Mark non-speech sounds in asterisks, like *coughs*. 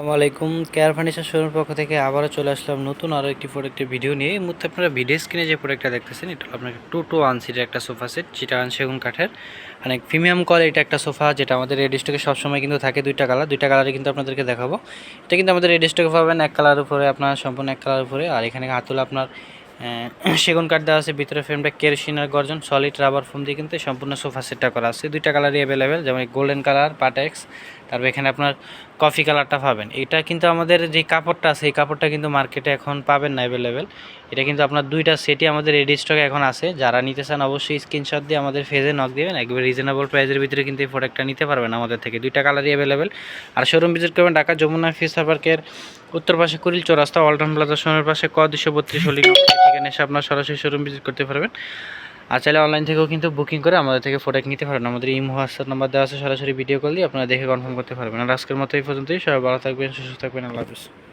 আসসালামু আলাইকুম। Care furniture শোরুমের পক্ষ থেকে আবারও চলে আসলাম নতুন আরও একটি প্রোডাক্টের ভিডিও নিয়ে। এই মুহূর্তে আপনারা ভিডিও স্ক্রিনে যে প্রোডাক্টটা দেখতেছেন, এটা আপনার টু টু ওয়ান সিটের একটা সোফা সেট, যেটা সেগুন কাঠের। অনেক প্রিমিয়াম কোয়ালিটি একটা সোফা, যেটা আমাদের রেড স্টকে সবসময় কিন্তু থাকে দুইটা কালার দুইটা কালারে কিন্তু আপনাদেরকে দেখাবো। এটা কিন্তু আমাদের রেড স্টকে পাবেন এক কালার উপরে আপনার, সম্পূর্ণ এক কালার উপরে। আর এখানে হাতুল আপনার *coughs* সেগুন কাঠ দেওয়া আছে, ভিতরে ফ্রেমটা কেরোসিনের গর্জন সলিড রাবার ফোম দিয়ে কিন্তু সম্পূর্ণ সোফা সেটটা করা আছে। দুইটা কালারই অ্যাভেলেবেল যেমন গোল্ডেন কালার পাটেক্স তারপর এখানে আপনার কফি কালারটা পাবেন। এটা কিন্তু আমাদের যে কাপড়টা আছে, এই কাপড়টা কিন্তু মার্কেটে এখন পাবেন না অ্যাভেলেবেল এটা কিন্তু আপনার দুইটা সেটই আমাদের রেডি স্টকে এখন আছে। যারা নিতে চান অবশ্যই স্ক্রিনশট দিয়ে আমাদের ফেজে নক দেবেন। একবার রিজনেবল প্রাইসের ভিতরে কিন্তু এই প্রোডাক্টটা নিতে পারবেন আমাদের থেকে। দুইটা কালারই অ্যাভেলেবেল আর শোরুম ভিজিট করবেন ঢাকা যমুনা ফিসার পার্কের উত্তর পাশে কুড়িল চৌরাস্তা ওয়ালটন প্লাজা শোরুমের পাশে ক দুশো বত্রিশ হলি এখানে এসে আপনার সরাসরি শোরুম ভিজিট করতে পারবেন। আর চাইলে অনলাইন থেকেও কিন্তু বুকিং করে আমাদের থেকে প্রোডাক্ট নিতে পারেন। আমাদের এই হোয়াটসঅ্যাপ নাম্বার দেওয়া আছে, সরাসরি ভিডিও কল দিয়ে আপনারা দেখে কনফার্ম করতে পারবেন। আর আজকের মতো এই পর্যন্তই। সবাই ভালো থাকবেন, সুস্থ থাকবেন। আল্লাহ হাফিজ।